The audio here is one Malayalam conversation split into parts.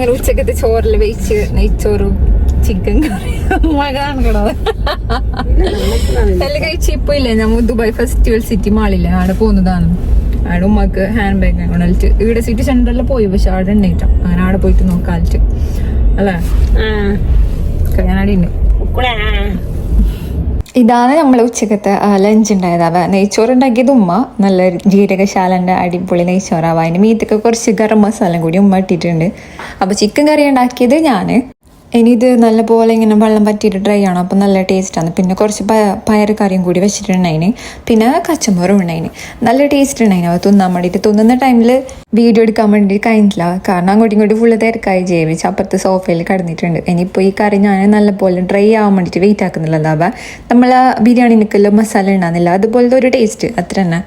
അങ്ങനെ ഉച്ചക്കത്തെ ചോറിൽ വെച്ച് നെയ്ച്ചോറും ചിക്കൻ കറി മഴ കാണോ എല്ലാം കഴിച്ച് ഇപ്പൊ ഇല്ലേ? നമ്മ ദുബായ് ഫെസ്റ്റിവൽ സിറ്റി മാളില്ലേ ആടെ പോകുന്നതാണ്. ആടെ ഉമ്മക്ക് ഹാൻഡ് ബാഗ് കൊണ്ടിട്ട് ഇവിടെ സിറ്റി സെന്ററിൽ പോയി പക്ഷെ ആടെ ഉണ്ടായിട്ടോ അങ്ങനെ ആടെ പോയിട്ട് നോക്കാലിട്ട് അല്ലേ? കല്യാണാടി ഉണ്ട്. ഇതാണ് നമ്മളെ ഉച്ചക്കത്തെ ലഞ്ച് ഉണ്ടായതാവ നെയ്ച്ചോറ് ഉണ്ടാക്കിയത് ഉമ്മ. നല്ല ജീരകശാലന്റെ അടിപൊളി നെയ്ച്ചോറാവ അതിന് മീത്തൊക്കെ കുറച്ച് ഗരം മസാല കൂടി ഉമ്മ ഇട്ടിട്ടുണ്ട്. അപ്പോൾ ചിക്കൻ കറി ഉണ്ടാക്കിയത് ഞാൻ ഇനി ഇത് നല്ലപോലെ ഇങ്ങനെ വെള്ളം പറ്റിയിട്ട് ഡ്രൈ ആണ് അപ്പോൾ നല്ല ടേസ്റ്റാണ് പിന്നെ കുറച്ച് പയ പയർ കറിയും കൂടി വെച്ചിട്ടുണ്ടായിന്. പിന്നെ കച്ചമ്പറും ഉണ്ടായിന്. നല്ല ടേസ്റ്റ് ഉണ്ടായിന്. അവ തിന്നാൻ വേണ്ടിയിട്ട് തിന്നുന്ന ടൈമിൽ വീഡിയോ എടുക്കാൻ വേണ്ടി കഴിഞ്ഞില്ല കാരണം അങ്ങോട്ടും ഇങ്ങോട്ടും ഫുള്ള് തിരക്കായി ജൈവിച്ച്. അപ്പുറത്ത് സോഫയിൽ കിടന്നിട്ടുണ്ട്. ഇനിയിപ്പോൾ ഈ കറി ഞാൻ നല്ലപോലെ ഡ്രൈ ആവാൻ വേണ്ടിയിട്ട് വെയിറ്റ് ആക്കുന്നില്ല. എന്താ നമ്മൾ ബിരിയാണിനൊക്കെല്ലാം മസാല ഉണ്ടാകുന്നില്ല അതുപോലത്തെ ഒരു ടേസ്റ്റ് അത്ര തന്നെ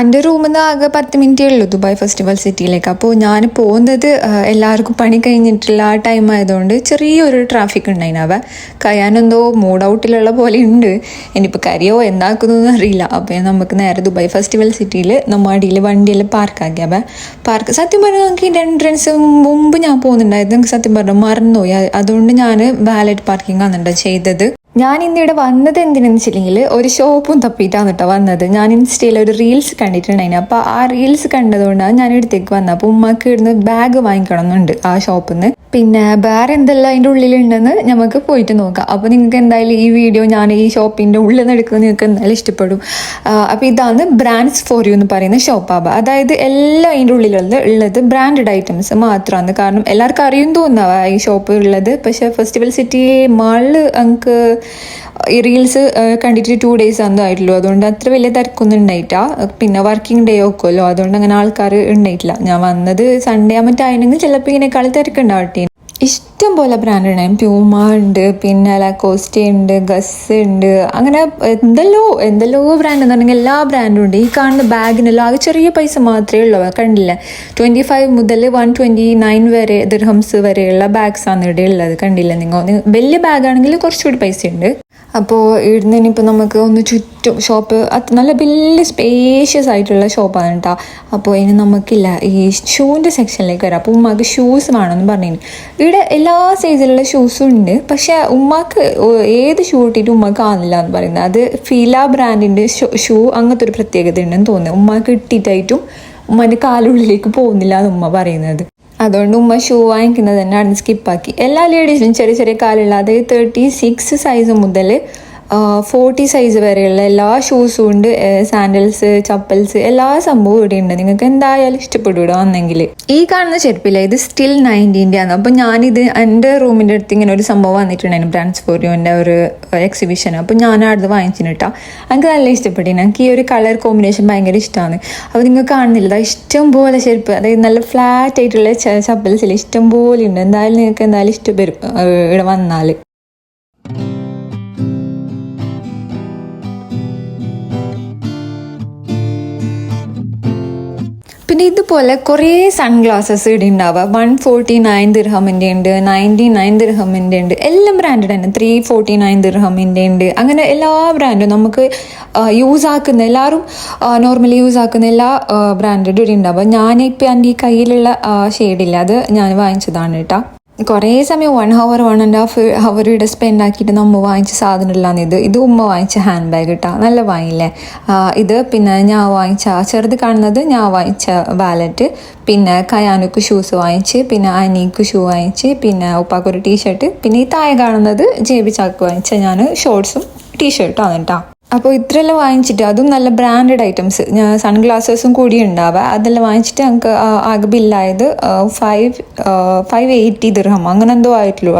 എന്റെ റൂമിൽ നിന്ന് ആകെ പത്ത് മിനിറ്റേ ഉള്ളൂ ദുബായ് ഫെസ്റ്റിവൽ സിറ്റിയിലേക്ക്. അപ്പോൾ ഞാൻ പോകുന്നത് എല്ലാവർക്കും പണി കഴിഞ്ഞിട്ടുള്ള ആ ടൈം ആയതുകൊണ്ട് ചെറിയൊരു ട്രാഫിക് ഉണ്ടായിനവ കയ്യാനെന്തോ മൂഡ് ഔട്ടിലുള്ള പോലെ ഉണ്ട്. ഇനിയിപ്പോൾ കരിയോ എന്താക്കുന്നൊന്നും അറിയില്ല. അപ്പോൾ നമുക്ക് നേരെ ദുബായ് ഫെസ്റ്റിവൽ സിറ്റിയിൽ നമ്മൾ അടിയിൽ വണ്ടിയിൽ പാർക്കാക്കി അവ പാർക്ക് സത്യം പറഞ്ഞാൽ നമുക്ക് ഇതിന്റെ എൻട്രൻസ് മുമ്പ് ഞാൻ പോകുന്നുണ്ടായിരുന്നു. സത്യം പറഞ്ഞു മറന്നുപോയി. അതുകൊണ്ട് ഞാൻ വാലറ്റ് പാർക്കിംഗ് ആണ് ചെയ്തത്. ഞാൻ ഇന്നിവിടെ വന്നത് എന്തിനെന്ന് വെച്ചില്ലെങ്കിൽ ഒരു ഷോപ്പും തപ്പിയിട്ടാണ് കേട്ടോ വന്നത്. ഞാൻ ഇൻസ്റ്റയിൽ ഒരു റീൽസ് കണ്ടിട്ടുണ്ടായിരുന്നു അപ്പോൾ ആ റീൽസ് കണ്ടതുകൊണ്ടാണ് ഞാൻ ഇടത്തേക്ക് വന്നത് അപ്പോൾ ഉമ്മക്ക് ഇവിടുന്ന് ബാഗ് വാങ്ങിക്കണം എന്നുണ്ട് ആ ഷോപ്പിൽ നിന്ന് പിന്നെ വേറെ എന്തെല്ലാം അതിന്റെ ഉള്ളിലുണ്ടെന്ന് നമുക്ക് പോയിട്ട് നോക്കാം. അപ്പോൾ നിങ്ങൾക്ക് എന്തായാലും ഈ വീഡിയോ ഞാൻ ഈ ഷോപ്പിന്റെ ഉള്ളിൽ നിന്ന് എടുക്കുന്നത് നിങ്ങൾക്ക് എന്തായാലും ഇഷ്ടപ്പെടും. അപ്പോൾ ഇതാണ് ബ്രാൻഡ്സ് ഫോർ യു എന്ന് പറയുന്ന ഷോപ്പാബ അതായത് എല്ലാം അതിന്റെ ഉള്ളിലുള്ളത് ഉള്ളത് ബ്രാൻഡഡ് ഐറ്റംസ് മാത്രമാണ്. കാരണം എല്ലാവർക്കും അറിയും തോന്നുന്നവ ഈ ഷോപ്പ് ഉള്ളത്. പക്ഷേ ഫെസ്റ്റിവൽ സിറ്റി മാളിൽ നമുക്ക് ഈ റീൽസ് കണ്ടിട്ട് ടു ഡേയ്സ് അന്നും ആയിട്ടുള്ളൂ. അതുകൊണ്ട് അത്ര വലിയ തിരക്കൊന്നും ഉണ്ടായിട്ടാ പിന്നെ വർക്കിംഗ് ഡേ ഒക്കെയല്ലോ അതുകൊണ്ട് അങ്ങനെ ആൾക്കാർ ഉണ്ടായിട്ടില്ല. ഞാൻ വന്നത് സൺഡേ ആകുമ്പോഴായിരുന്നെങ്കിൽ ചിലപ്പോൾ ഇതിനേക്കാൾ തിരക്കുണ്ടാവട്ടെ ഇഷ്ടം പോലെ ബ്രാൻഡ് ഉണ്ട് പ്യൂമ ഉണ്ട് പിന്നെ ലാക്കോസ്റ്റി ഉണ്ട് ഗസ് ഉണ്ട് അങ്ങനെ എന്തെല്ലോ എന്തെല്ലോ ബ്രാൻഡ് എന്നുണ്ടെങ്കിൽ എല്ലാ ബ്രാൻഡും ഉണ്ട്. ഈ കാണുന്ന ബാഗിനെല്ലാം ആകെ ചെറിയ പൈസ മാത്രമേ ഉള്ളൂ. കണ്ടില്ല. ട്വന്റി ഫൈവ് മുതൽ വൺ ട്വന്റി നയൻ വരെ ദിർഹംസ് വരെയുള്ള ബാഗ്സ് ആണ് ഇവിടെ ഉള്ളത്. കണ്ടില്ല നിങ്ങൾ വലിയ ബാഗാണെങ്കിൽ കുറച്ചുകൂടി പൈസ ഉണ്ട് അപ്പോൾ ഇവിടുന്ന് ഇനിയിപ്പോൾ നമുക്ക് ഒന്ന് ചുറ്റും ഷോപ്പ് അത് നല്ല വലിയ സ്പേഷ്യസ് ആയിട്ടുള്ള ഷോപ്പാണ് കേട്ടോ അപ്പോൾ ഇനി നമുക്കില്ല ഈ ഷൂവിന്റെ സെക്ഷനിലേക്ക് വരാം. അപ്പോൾ ഉമ്മാക്ക് ഷൂസ് വേണമെന്ന് പറഞ്ഞു ഇവിടെ എല്ലാ സൈസിലുള്ള ഷൂസും ഉണ്ട്. പക്ഷേ ഉമ്മാക്ക് ഏത് ഷൂ ഇട്ടിട്ട് ഉമ്മാക്ക് കാണില്ല എന്ന് പറയുന്നത്. അത് ഫീല ബ്രാൻഡിന്റെ ഷൂ അങ്ങനത്തെ ഒരു പ്രത്യേകത ഉണ്ടെന്ന് തോന്നുന്നു. ഉമ്മാക്ക് ഇട്ടിട്ടായിട്ടും ഉമ്മാന്റെ കാലുള്ളിലേക്ക് പോകുന്നില്ല എന്ന് ഉമ്മ പറയുന്നത്. അതുകൊണ്ട് ഉമ്മ ഷൂ വാങ്ങിക്കുന്നത് തന്നെ അവിടെ സ്കിപ്പാക്കി എല്ലാ ലേഡീസിനും ചെറിയ ചെറിയ കാലുള്ള അതായത് തേർട്ടി സിക്സ് സൈസ് മുതൽ ഫോർട്ടി സൈസ് വരെയുള്ള എല്ലാ ഷൂസും ഉണ്ട്. സാൻഡൽസ് ചപ്പൽസ് എല്ലാ സംഭവവും ഇവിടെ ഉണ്ട്. നിങ്ങൾക്ക് എന്തായാലും ഇഷ്ടപ്പെടും വന്നെങ്കിൽ. ഈ കാണുന്ന ചെരുപ്പില്ല ഇത് സ്റ്റിൽ നയന്റീന്റെ ആണ്. അപ്പം ഞാനിത് എന്റെ റൂമിന്റെ അടുത്ത് ഇങ്ങനെ ഒരു സംഭവം വന്നിട്ടുണ്ടായിരുന്നു ട്രാൻസ്ഫോറിയോന്റെ ഒരു എക്സിബിഷൻ അപ്പം ഞാൻ അടുത്ത് വാങ്ങിച്ചിട്ടാ എനിക്ക് നല്ല ഇഷ്ടപ്പെട്ടു. എനിക്ക് ഈ ഒരു കളർ കോമ്പിനേഷൻ ഭയങ്കര ഇഷ്ടമാണ് അപ്പോൾ നിങ്ങൾ കാണുന്നില്ല. ഇഷ്ടം പോലെ ചെരുപ്പ് അതായത് നല്ല ഫ്ലാറ്റ് ആയിട്ടുള്ള ചപ്പൽസിൽ ഇഷ്ടം പോലെ ഉണ്ട്. എന്തായാലും നിങ്ങൾക്ക് എന്തായാലും ഇഷ്ടപ്പെടും ഇവിടെ വന്നാൽ പിന്നെ ഇതുപോലെ കുറേ സൺഗ്ലാസസ് ഇവിടെ ഉണ്ടാവുക വൺ ഫോർട്ടി നയൻ ദിർഹമിന്റെ ഉണ്ട് നയന്റി നയൻ ദിർഹമിന്റെ ഉണ്ട് എല്ലാം ബ്രാൻഡഡ് തന്നെ. ത്രീ ഫോർട്ടി നയൻ ദിർഹമിന്റെ ഉണ്ട് അങ്ങനെ എല്ലാ ബ്രാൻഡും നമുക്ക് യൂസ് ആക്കുന്ന എല്ലാവരും നോർമലി യൂസ് ആക്കുന്ന എല്ലാ ബ്രാൻഡഡ് ഇവിടെ ഉണ്ടാവുക ഞാനിപ്പോൾ എന്റെ ഈ കയ്യിലുള്ള ഷെയ്ഡില്ല അത് ഞാൻ വാങ്ങിച്ചതാണ് കേട്ടോ. കുറേ സമയം one hour one and half hour ഇവിടെ സ്പെൻഡ് ആക്കിയിട്ട് നമ്മൾ വാങ്ങിച്ച സാധനമില്ലാന്ന് ഇത്. ഇത് ഉമ്മ വാങ്ങിച്ച ഹാൻഡ് ബാഗ് കിട്ടാം നല്ല വാങ്ങില്ലേ ഇത് പിന്നെ ഞാൻ വാങ്ങിച്ച ചെറുത് കാണുന്നത് ഞാൻ വാങ്ങിച്ച വാലറ്റ് പിന്നെ കയാനുക്ക് ഷൂസ് വാങ്ങിച്ച് പിന്നെ അനിക്ക് ഷൂ വാങ്ങിച്ച് പിന്നെ ഉപ്പാക്കൊരു ടീഷർട്ട് പിന്നെ ഈ താഴെ കാണുന്നത് ജേബി ചാക്ക് വാങ്ങിച്ച ഞാൻ ഷോർട്സും ടീഷർട്ടുമാണ് കേട്ടോ അപ്പോൾ ഇത്രയെല്ലാം വാങ്ങിച്ചിട്ട് അതും നല്ല ബ്രാൻഡഡ് ഐറ്റംസ് സൺഗ്ലാസസും കൂടി ഉണ്ടാവുക അതെല്ലാം വാങ്ങിച്ചിട്ട് ഞങ്ങൾക്ക് ആകെ ബില്ലായത് ഫൈവ് ഫൈവ് എയ്റ്റി ദിർഹം അങ്ങനെ എന്തോ ആയിട്ടുള്ളൂ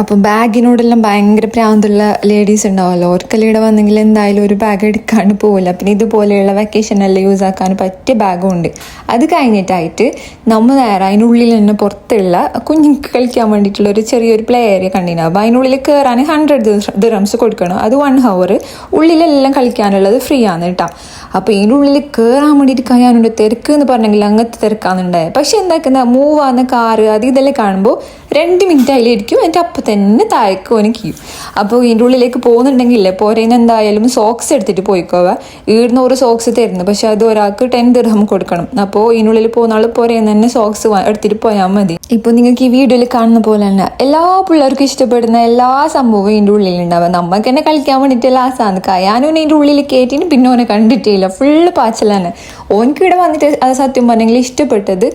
അപ്പോൾ ബാഗിനോടെല്ലാം ഭയങ്കര പ്രാന്തുള്ള ലേഡീസ് ഉണ്ടാവുമല്ലോ അവർക്കെല്ലാം ഇവിടെ വന്നെങ്കിൽ എന്തായാലും ഒരു ബാഗ് എടുക്കാൻ പോകില്ല പിന്നെ ഇതുപോലെയുള്ള വെക്കേഷനെല്ലാം യൂസ് ആക്കാൻ പറ്റിയ ബാഗും ഉണ്ട്. അത് കഴിഞ്ഞിട്ടായിട്ട് നമ്മൾ നേരെ അതിനുള്ളിൽ തന്നെ പുറത്തുള്ള കുഞ്ഞുങ്ങൾക്ക് കളിക്കാൻ വേണ്ടിയിട്ടുള്ള ഒരു ചെറിയൊരു പ്ലേ ഏരിയ കണ്ടിന്. അപ്പോൾ അതിനുള്ളിൽ കയറാൻ ഹൺഡ്രഡ് ദിറംസ് കൊടുക്കണം. അത് വൺ ഹവർ ഉള്ളിലെല്ലാം കളിക്കാനുള്ളത് ഫ്രീ ആണ് കേട്ടോ. അപ്പോൾ ഇതിനുള്ളിൽ കയറാൻ വേണ്ടിയിട്ട് കഴിയാനുണ്ട് തിരക്ക് എന്ന് പറഞ്ഞെങ്കിൽ അങ്ങനത്തെ തിരക്കാന്നുണ്ടായത് പക്ഷേ എന്താക്കുന്ന മൂവ് ആകുന്ന കാറ് അത് ഇതെല്ലാം കാണുമ്പോൾ രണ്ട് മിനിറ്റ് അതിലിരിക്കും എന്നിട്ട് അപ്പം തന്നെ താഴേക്ക് ഓന് കീയും. അപ്പോൾ ഇതിന്റെ ഉള്ളിലേക്ക് പോകുന്നുണ്ടെങ്കിൽ പോരേന്ന് എന്തായാലും സോക്സ് എടുത്തിട്ട് പോയിക്കോവ ഈടുന്ന സോക്സ് തരുന്നു. പക്ഷെ അത് ഒരാൾക്ക് ടെൻ ദിർഹം കൊടുക്കണം. അപ്പോൾ ഇതിനുള്ളിൽ പോകുന്ന ആൾ പോരേന്ന് തന്നെ സോക്സ് എടുത്തിട്ട് പോയാൽ മതി. ഇപ്പോൾ നിങ്ങൾക്ക് ഈ വീഡിയോയിൽ കാണുന്ന പോലെ തന്നെ എല്ലാ പിള്ളേർക്കും ഇഷ്ടപ്പെടുന്ന എല്ലാ സംഭവവും ഇതിന്റെ ഉള്ളിൽ ഉണ്ടാവുക നമുക്ക് തന്നെ കളിക്കാൻ വേണ്ടിയിട്ട് ലാസ്റ്റാണ് കയാനും ഇതിന്റെ ഉള്ളിൽ കയറ്റിന് പിന്നെ ഓനെ കണ്ടിട്ടില്ല. ഫുള്ള് പാച്ചലാണ്. ഓനക്ക് ഇവിടെ വന്നിട്ട് അത് സത്യം പറഞ്ഞെങ്കിൽ ഇഷ്ടപ്പെട്ടത്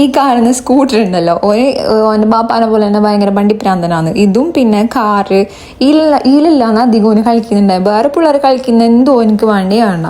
ഈ കാണുന്ന സ്കൂട്ടർ ഉണ്ടല്ലോ. ഓന് ഓന്റെ ബാപ്പാനെ പോലെ തന്നെ ഭയങ്കര വണ്ടിപ്രാന്തനാണ് ഇതും പിന്നെ കാറ് ഇല്ല ഇതിലില്ലാന്ന് അധികം ഓന് കളിക്കുന്നുണ്ടായി. വേറെ പിള്ളേർ കളിക്കുന്ന എന്തോ എനിക്ക് വേണ്ടി വേണ്ട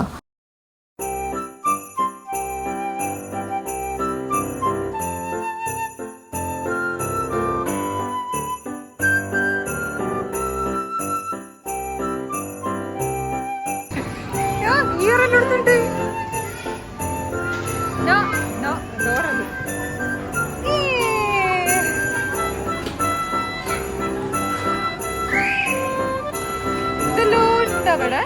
അവിടെ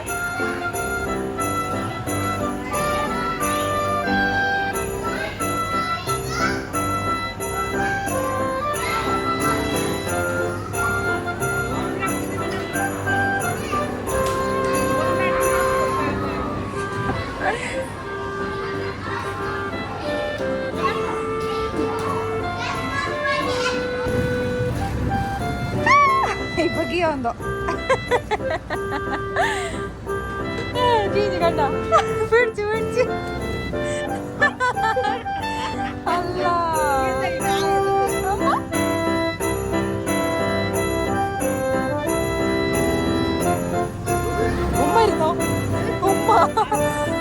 ഇപ്പൊ ഗിയോന്തോ ചീഞ്ഞ് കണ്ടോ പിടിച്ചു പിടിച്ചു അല്ല ഉമ്മ ഇരുന്നോ ഉമ്മ എന്ത്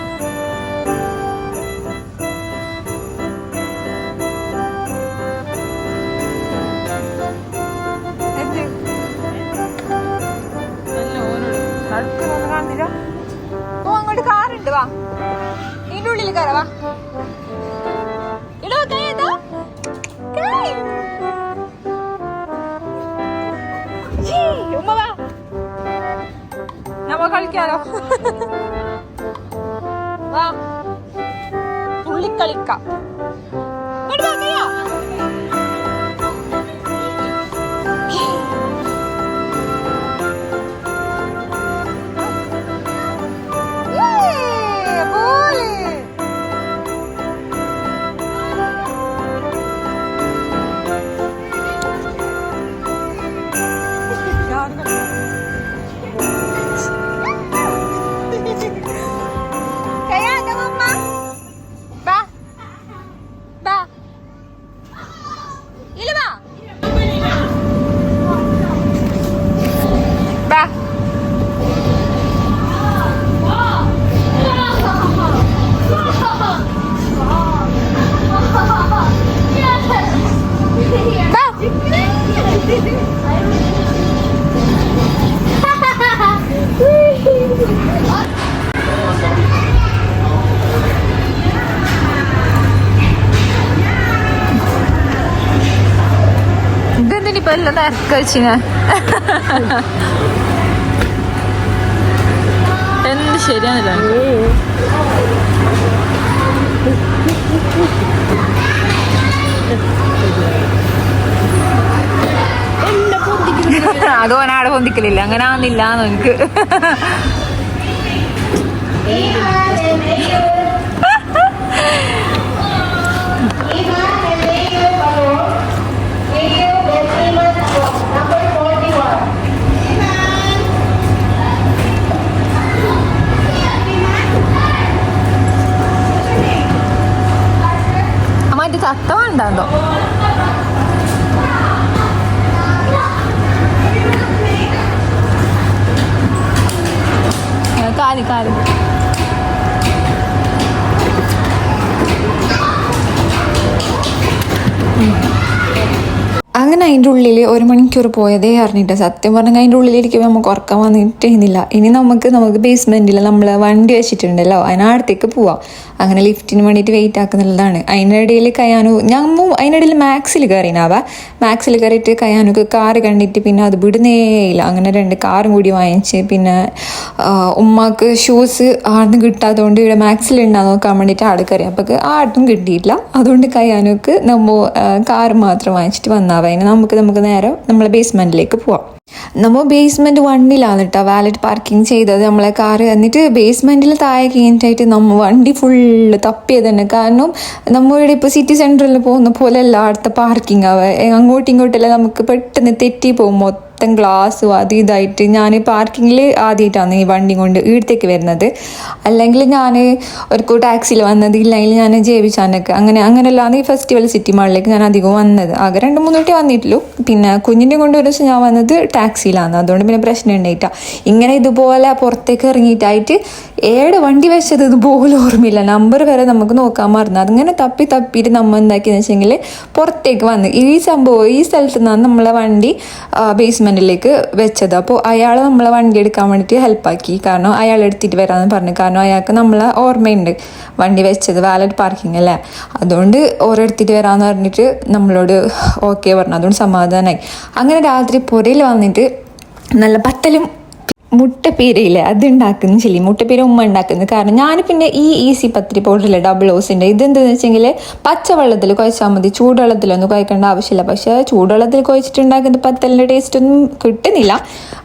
വാ. ഇതിന്റെ ഉള്ളിൽ കയറ ഇടോ കൈ കൈ. ഉമ്മ വാ. നമ്മ കളിക്കാലോ. വാ. തുള്ളിക്കളിക്കാം ഇതെന്തിനിപ്പോ എല്ലാം നേരത്തെ വെച്ചിന് എന്ത് ശരിയാണില്ല അത് ഓനാടെ പൊന്തിക്കലില്ല? അങ്ങനെ ആവുന്നില്ല എനിക്ക് മറ്റേ ചത്ത വേണ്ടോ അങ്ങനെ അതിന്റെ ഉള്ളിൽ ഒരു മണിക്കൂർ പോയതേ അറിഞ്ഞിട്ട് സത്യം പറഞ്ഞാൽ അതിന്റെ ഉള്ളിലിരിക്കുമ്പോൾ നമുക്ക് ഉറക്കം വന്നിട്ടേന്നില്ല ഇനി നമുക്ക് നമുക്ക് ബേസ്മെന്റിൽ നമ്മൾ വണ്ടി വെച്ചിട്ടുണ്ടല്ലോ അതിനടുത്തേക്ക് പോവാം. അങ്ങനെ ലിഫ്റ്റിന് വേണ്ടിയിട്ട് വെയിറ്റ് ആക്കുന്നുള്ളതാണ് അതിനിടയിൽ കയാനു ഞാൻ അതിനിടയിൽ മാക്സിൽ കയറിനാവാ മാക്സിൽ കയറിയിട്ട് കയാനുക്ക് കാറ് കണ്ടിട്ട് പിന്നെ അത് വിടുന്നേയില്ല അങ്ങനെ രണ്ട് കാറും കൂടി വാങ്ങിച്ച് പിന്നെ ഉമ്മാക്ക് ഷൂസ് ആടുന്ന് കിട്ടാത്തതുകൊണ്ട് ഇവിടെ മാക്സിൽ ഉണ്ടാകാൻ നോക്കാൻ വേണ്ടിയിട്ട് ആട് കയറി. അപ്പോൾ ആടും കിട്ടിയിട്ടില്ല. അതുകൊണ്ട് കയാനുക്ക് നമ്മൾ കാറ് മാത്രം വാങ്ങിച്ചിട്ട് വന്നാവ തന്നെ നമുക്ക് നമുക്ക് നേരെ നമ്മളെ ബേസ്മെന്റിലേക്ക് പോവാം. നമ്മൾ ബേസ്മെന്റ് വണ്ണിലാണ് കേട്ടോ വാലറ്റ് പാർക്കിംഗ് ചെയ്തത്. നമ്മളെ കാറ് എന്നിട്ട് ബേസ്മെന്റിൽ താഴെ കഴിഞ്ഞിട്ടായിട്ട് നമ്മ വണ്ടി ഫുള്ള് തപ്പിയത് തന്നെ. കാരണം നമ്മളിവിടെ ഇപ്പോൾ സിറ്റി സെന്ററിൽ പോകുന്ന പോലെ അല്ല അടുത്ത പാർക്കിംഗ് ആവുക അങ്ങോട്ടും ഇങ്ങോട്ടെല്ലാം നമുക്ക് പെട്ടെന്ന് തെറ്റി പോകും മൊത്തം ഗ്ലാസ്സും അത് ഇതായിട്ട് ഞാൻ പാർക്കിങ്ങിൽ ആദ്യമായിട്ടാണ് ഈ വണ്ടി കൊണ്ട് ഇവിടത്തേക്ക് വരുന്നത്. അല്ലെങ്കിൽ ഞാൻ ഒരു ടാക്സിയിൽ വന്നത് ഇല്ലെങ്കിൽ ഞാൻ ജേബിച്ചാനൊക്കെ അങ്ങനെ അങ്ങനെയല്ലാന്ന് ഈ ഫെസ്റ്റിവൽ സിറ്റി മാളിലേക്ക് ഞാൻ അധികം വന്നത്. ആകെ രണ്ട് മൂന്നൂട്ടി വന്നിട്ടുള്ളൂ. പിന്നെ കുഞ്ഞിന്റെ കൊണ്ട് ഒരു ദിവസം ഞാൻ വന്നത് ടാക്സിയിലാണ് അതുകൊണ്ട് പിന്നെ പ്രശ്നം ഉണ്ടായിട്ടാ. ഇങ്ങനെ ഇതുപോലെ പുറത്തേക്ക് ഇറങ്ങിയിട്ടായിട്ട് ഏടെ വണ്ടി വെച്ചത് ഇതുപോലെ ഓർമ്മയില്ല. നമ്പർ വരെ നമുക്ക് നോക്കാൻ മറന്നു. അതിങ്ങനെ തപ്പി തപ്പിയിട്ട് നമ്മൾ എന്താക്കിയെന്ന് വെച്ചെങ്കിൽ പുറത്തേക്ക് വന്ന്. ഈ സംഭവം ഈ സ്ഥലത്ത് നിന്നാണ് നമ്മളെ വണ്ടി ബേസ്മെന്റിലേക്ക് വെച്ചത്. അപ്പോൾ അയാൾ നമ്മളെ വണ്ടി എടുക്കാൻ വേണ്ടിയിട്ട് ഹെൽപ്പാക്കി കാരണം അയാൾ എടുത്തിട്ട് വരാമെന്ന് പറഞ്ഞു. കാരണം അയാൾക്ക് നമ്മളെ ഓർമ്മയുണ്ട് വണ്ടി വെച്ചത് വാലറ്റ് പാർക്കിംഗ് അല്ലേ? അതുകൊണ്ട് ഓരോ എടുത്തിട്ട് വരാമെന്ന് പറഞ്ഞിട്ട് നമ്മളോട് ഓക്കെ പറഞ്ഞു. അതുകൊണ്ട് സമാധാനമായി അങ്ങനെ രാത്രി പുരയിൽ വന്നിട്ട് നല്ല പത്തലും മുട്ടപ്പീരയില്ലേ അത് ഉണ്ടാക്കുന്ന ശരി മുട്ടപ്പീര ഉമ്മ ഉണ്ടാക്കുന്നത് കാരണം ഞാൻ പിന്നെ ഈ ഈസി പത്തിരി പൗഡറില്ല ഡബിൾ ഓസിന്റെ ഇതെന്താണെന്ന് വെച്ചെങ്കിൽ പച്ചവെള്ളത്തിൽ കുഴച്ചാൽ മതി. ചൂടുവെള്ളത്തിലൊന്നും കുഴക്കേണ്ട ആവശ്യമില്ല. പക്ഷേ ചൂടുവെള്ളത്തിൽ കുഴച്ചിട്ടുണ്ടാക്കുന്ന പത്തലിന്റെ ടേസ്റ്റ് ഒന്നും കിട്ടുന്നില്ല.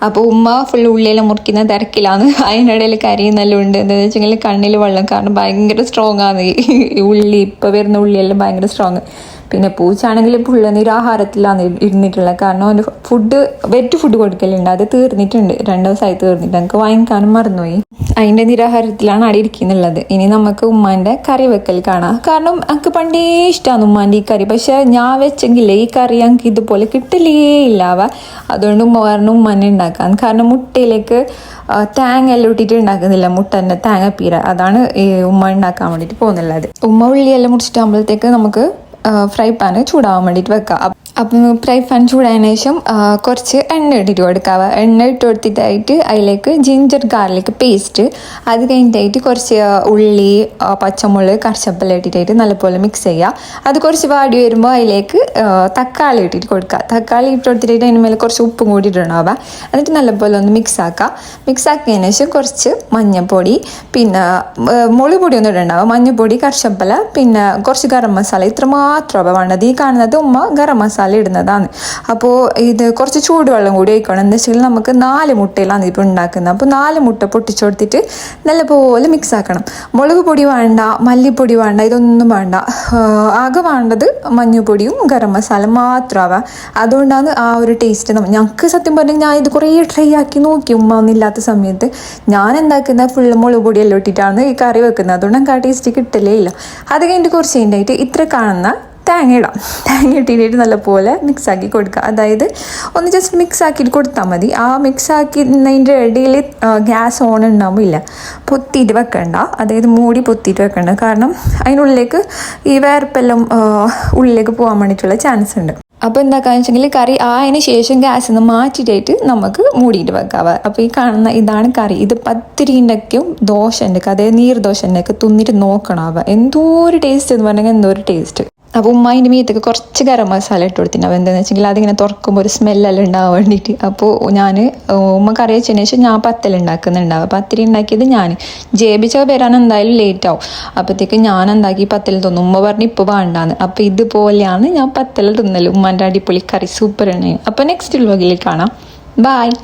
അപ്പോൾ ഉമ്മ ഫുൾ ഉള്ളിയെല്ലാം മുറിക്കുന്ന തിരക്കിലാണ്. അതിനിടയിൽ കരിയുന്നെല്ലാം ഉണ്ട്. എന്താണെന്ന് വെച്ചെങ്കിൽ കണ്ണിൽ വെള്ളം കാരണം ഭയങ്കര സ്ട്രോങ് ആണ്. ഈ ഉള്ളി ഇപ്പോൾ വരുന്ന ഉള്ളിയെല്ലാം ഭയങ്കര സ്ട്രോങ് പിന്നെ പൂച്ചാണെങ്കിൽ പുള്ള നിരാഹാരത്തിലാണ് ഇരുന്നിട്ടുള്ളത്. കാരണം അവന് ഫുഡ് വെറ്റ് ഫുഡ് കൊടുക്കലുണ്ട്. അത് തീർന്നിട്ടുണ്ട്. രണ്ട് ദിവസമായി തീർന്നിട്ട്. എനിക്ക് വാങ്ങിക്കാനും മറന്നുപോയി. അതിന്റെ നിരാഹാരത്തിലാണ് അവിടെ ഇരിക്കുന്നുള്ളത്. ഇനി നമുക്ക് ഉമ്മാന്റെ കറി വെക്കൽ കാണാം. കാരണം എനിക്ക് പണ്ടേ ഇഷ്ടമാണ് ഉമ്മാന്റെ ഈ കറി. പക്ഷെ ഞാൻ വെച്ചെങ്കിലേ ഈ കറി ഞങ്ങൾക്ക് ഇതുപോലെ കിട്ടലേ ഇല്ലാവ അതുകൊണ്ട് ഉമ്മ പറഞ്ഞു ഉമ്മനെ ഉണ്ടാക്കാൻ കാരണം മുട്ടയിലേക്ക് തേങ്ങ എല്ലാം ഇട്ടിട്ട് ഉണ്ടാക്കുന്നില്ല മുട്ടന്റെ പീര അതാണ് ഉമ്മ ഉണ്ടാക്കാൻ വേണ്ടിയിട്ട് പോകുന്നുള്ളത്. ഉമ്മ ഉള്ളിയെല്ലാം മുടിച്ചിട്ടാകുമ്പോഴത്തേക്ക് നമുക്ക് ഫ്രൈ പാന് ചൂടാവാൻ വേണ്ടിയിട്ട് വെക്കുക അപ്പം ഫ്രൈ പാൻ ചൂടായതിനു ശേഷം കുറച്ച് എണ്ണ ഇട്ടിട്ട് കൊടുക്കാവ. എണ്ണ ഇട്ട് കൊടുത്തിട്ടായിട്ട് അതിലേക്ക് ജിഞ്ചർ ഗാർലിക് പേസ്റ്റ് അത് കഴിഞ്ഞിട്ടായിട്ട് കുറച്ച് ഉള്ളി പച്ചമുളക് കറിച്ചപ്പല ഇട്ടിട്ടായിട്ട് നല്ലപോലെ മിക്സ് ചെയ്യുക അത് കുറച്ച് വാടി വരുമ്പോൾ അതിലേക്ക് തക്കാളി ഇട്ടിട്ട് കൊടുക്കുക തക്കാളി ഇട്ട് കൊടുത്തിട്ടായിട്ട് അതിന് മേലെ കുറച്ച് ഉപ്പും കൂടി ഇടണമാവുക എന്നിട്ട് നല്ലപോലെ ഒന്ന് മിക്സ് ആക്കുക മിക്സ് ആക്കിയതിന് ശേഷം കുറച്ച് മഞ്ഞൾപ്പൊടി പിന്നെ ആ, മുളക് പൊടി ഒന്നും ഇടണ്ടാവുക മഞ്ഞൾപ്പൊടി കറിച്ചപ്പല പിന്നെ കുറച്ച് ഗരം മസാല. ഇത്ര മാത്രമാണ് വേണ്ടത്. ഈ കാണുന്നത് ഉമ്മ ഗരം മസാല ഇടുന്നതാണ് അപ്പോൾ ഇത് കുറച്ച് ചൂടുവെള്ളം കൂടി ഒഴിക്കണം. എന്ന് വെച്ചാൽ നമുക്ക് നാല് മുട്ടയിലാണ് ഇപ്പോൾ ഉണ്ടാക്കുന്നത്. അപ്പോൾ നാല് മുട്ട പൊട്ടിച്ചു കൊടുത്തിട്ട് നല്ലപോലെ മിക്സ് ആക്കണം. മുളക് പൊടി വേണ്ട മല്ലിപ്പൊടി വേണ്ട ഇതൊന്നും വേണ്ട. ആകെ വേണ്ടത് മഞ്ഞൾപ്പൊടിയും ഗരം മസാല മാത്രമാവാം അതുകൊണ്ടാണ് ആ ഒരു ടേസ്റ്റ് ഞങ്ങൾക്ക് സത്യം പറഞ്ഞാൽ ഞാൻ ഇത് കുറേ ട്രൈ ആക്കി നോക്കി ഉമ്മ ഒന്നില്ലാത്ത സമയത്ത്. ഞാൻ എന്താക്കുന്ന ഫുൾ മുളക് പൊടിയെല്ലാം ഇട്ടിട്ടാണ് ഈ കറി വെക്കുന്നത്. അതുകൊണ്ട് ഞങ്ങൾക്ക് ആ ടേസ്റ്റ് കിട്ടലേ ഇല്ല. അത് കഴിഞ്ഞിട്ട് കുറച്ച് കഴിഞ്ഞിട്ട് ഇത്ര കാണുന്ന തേങ്ങ ഇടാം തേങ്ങ ഇട്ടിട്ട് നല്ലപോലെ മിക്സ് ആക്കി കൊടുക്കുക അതായത് ഒന്ന് ജസ്റ്റ് മിക്സ് ആക്കിയിട്ട് കൊടുത്താൽ മതി. ആ മിക്സ് ആക്കുന്നതിന്റെ ഇടയിൽ ഗ്യാസ് ഓൺ ഉണ്ടാവില്ല പൊത്തിയിട്ട് വെക്കണ്ട. അതായത് മൂടി പൊത്തിയിട്ട് വെക്കണ്ട. കാരണം അതിനുള്ളിലേക്ക് ഈ വേർപ്പെല്ലാം ഉള്ളിലേക്ക് പോകാൻ വേണ്ടിയിട്ടുള്ള ചാൻസ് ഉണ്ട്. അപ്പോൾ എന്താക്കാന്ന് വെച്ചെങ്കിൽ കറി ആയതിന് ശേഷം ഗ്യാസിൽ നിന്ന് മാറ്റിയിട്ടായിട്ട് നമുക്ക് മൂടിയിട്ട് വെക്കാവ അപ്പോൾ ഈ കാണുന്ന ഇതാണ് കറി. ഇത് പത്തിരീന്റെക്കും ദോശന്റെ അതായത് നീർദോശന്റെ ഒക്കെ തിന്നിട്ട് നോക്കണാവ എന്തോ ഒരു ടേസ്റ്റ് എന്ന് പറഞ്ഞെങ്കിൽ എന്തോ ഒരു ടേസ്റ്റ് അപ്പോൾ ഉമ്മ അതിന്റെ മീത്തൊക്കെ കുറച്ച് ഗരം മസാല ഇട്ട് കൊടുത്തിട്ടുണ്ടാവും എന്താണെന്ന് വെച്ചെങ്കിൽ അതിങ്ങനെ തുറക്കുമ്പോൾ ഒരു സ്മെല്ലെല്ലാം ഉണ്ടാവാൻ വേണ്ടിയിട്ട്. അപ്പോൾ ഞാൻ ഉമ്മ കറി വെച്ചതിന് ശേഷം ഞാൻ പത്തൽ അപ്പോൾ പത്തിരി ഉണ്ടാക്കിയത് ഞാൻ ജേബിച്ച വരാൻ എന്തായാലും ലേറ്റ് ആവും. അപ്പോഴത്തേക്ക് ഞാൻ എന്താക്കി പത്തൽ തോന്നും. ഉമ്മ പറഞ്ഞ് ഇപ്പോൾ വേണ്ടാന്ന്. അപ്പോൾ ഇതുപോലെയാണ് ഞാൻ പത്തൽ തിന്നൽ ഉമ്മാന്റെ അടിപൊളി കറി സൂപ്പർ ആണ് അപ്പോൾ നെക്സ്റ്റ് വ്ലോഗിൽ കാണാം. ബായ്